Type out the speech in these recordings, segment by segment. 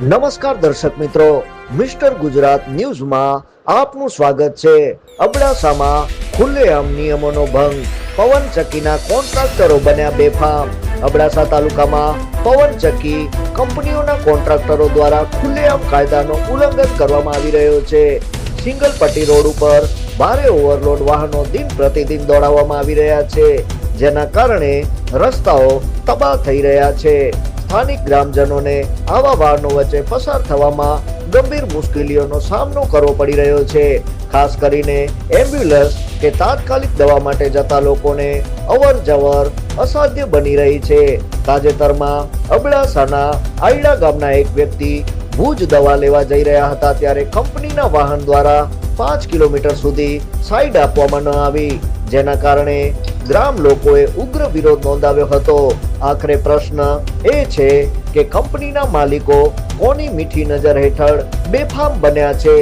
નમસ્કાર દર્શક મિત્રો, મિસ્ટર ગુજરાત ન્યૂઝમાં આપનું સ્વાગત છે. અબડાસામાં ખુલ્લેઆમ નિયમોનો ભંગ. પવનચક્કીના કોન્ટ્રાક્ટરો બન્યા બેફામ. અબડાસા તાલુકામાં પવનચક્કી કંપનીઓના કોન્ટ્રાક્ટરો દ્વારા ખુલ્લેઆમ કાયદાનો ઉલ્લંઘન કરવામાં આવી રહ્યો છે. સિંગલ પટ્ટી રોડ ઉપર ભારે ઓવરલોડ વાહનો દિન પ્રતિદિન દોડાવવામાં આવી રહ્યા છે. જેના કારણે રસ્તાઓ તબાહ થઈ રહ્યા છે. સ્થાનિક ગ્રામજનોને આવા વાહનો વચ્ચે પસાર થવામાં ગંભીર મુશ્કેલીઓનો સામનો કરવો પડી રહ્યો છે. ખાસ કરીને એમ્બ્યુલન્સ કે તાત્કાલિક દવા માટે જતા લોકોને અવર જવર અસાધ્ય બની રહી છે. તાજેતરમાં અબડાસાના આયડા ગામના એક વ્યક્તિ ભુજ દવા લેવા જઈ રહ્યા હતા ત્યારે કંપનીના વાહન દ્વારા પાંચ કિલોમીટર સુધી સાઈડ આપવામાં ન આવી. જેના કારણે ગ્રામ લોકોએ ઉગ્ર વિરોધ નોંધાવ્યો હતો. આખરે પ્રશ્ન એ છે કે કંપનીના માલિકો કોની મીઠી નજર હેઠળ બેફામ બન્યા છે?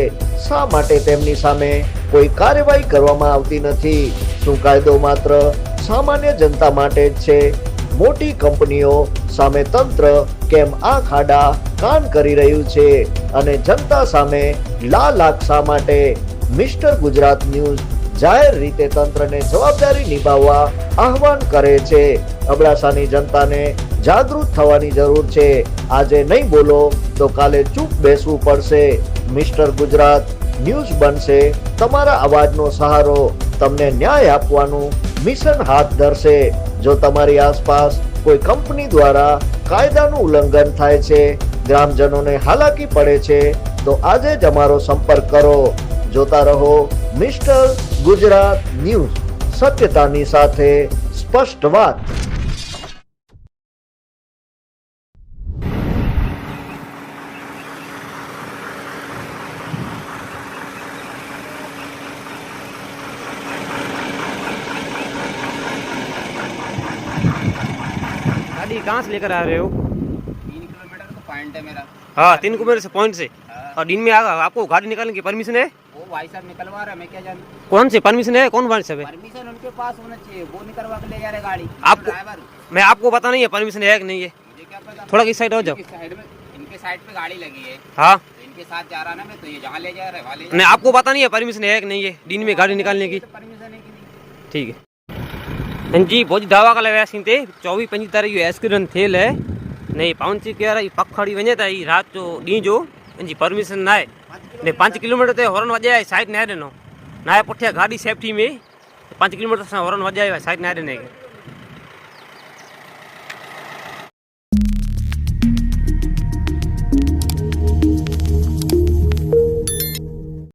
શા માટે તેમની સામે કોઈ કાર્યવાહી કરવામાં આવતી નથી? શું કાયદો માત્ર સામાન્ય જનતા માટે જ છે? મોટી કંપનીઓ સામે તંત્ર કેમ આ ખાડા કાન કરી રહ્યું છે? અને જનતા સામે લાલ આંખ શા માટે? મિસ્ટર ગુજરાત ન્યૂઝ જાહેર રીતે તંત્રને જવાબદારી નિભાવવા આહવાન કરે છે. અબડાસાની જનતાને જાગૃત થવાની જરૂર છે. આજે નહીં બોલો તો કાલે ચૂપ બેસવું પડશે. મિસ્ટર ગુજરાત, ન્યૂઝ બનશે. તમારા અવાજનો સહારો તમને ન્યાય આપવાનું મિશન હાથ ધરશે. જો તમારી આસપાસ કોઈ કંપની દ્વારા કાયદાનું ઉલ્લંઘન થાય છે, ગ્રામજનોને હાલાકી પડે છે, તો આજે જ અમારો સંપર્ક કરો. જોતા રહો મિસ્ટર ગુજરાત ન્યૂઝ સત્યતાની સાથે સ્પષ્ટ વાત गाड़ी कहाँ से लेकर आ रहे हो तीन किलोमीटर का पॉइंट है मेरा हाँ तीन कुमेर से पॉइंट से हाँ। और दिन में आ, आपको गाड़ी निकालने की परमिशन है वो भाई साहब निकलवा रहा है क्या जानू कौन सी? परमिशन है? कौन भाई साहब है? परमिशन उनके पास होना चाहिए वो निकलवा के ले जा रहे गाड़ी। आपको- ड्राइवर मैं आपको पता नहीं है परमिशन है कि नहीं है। थोड़ा इस साइड हो जाओ। साइड में इनके साइड पे गाड़ी लगी है। हाँ। तो इनके साथ जा रहा ना मैं तो ये जहाँ ले जा रहा है नहीं आपको पता नहीं है परमिशन है कि नहीं है? दिन में गाड़ी निकालने की। परमिशन है कि नहीं ठीक है। हाँ जी बहुत दवा का लगा सीते चौबीस पंजी तारीख एक्सीडेंट थियल है। नहीं पाउन ची कह रही पखड़ी वञे त ई रात जो ॾींहं जो એની પરમિશન નાય. ને પાંચ કિલોમીટર તે હોરન વાજે સાઈડ નાયરે નો નાય, પઠ્યા ગાડી સેફટી મેં. પાંચ કિલોમીટર હોરન વાજે સાઈડ નાયરે નહીં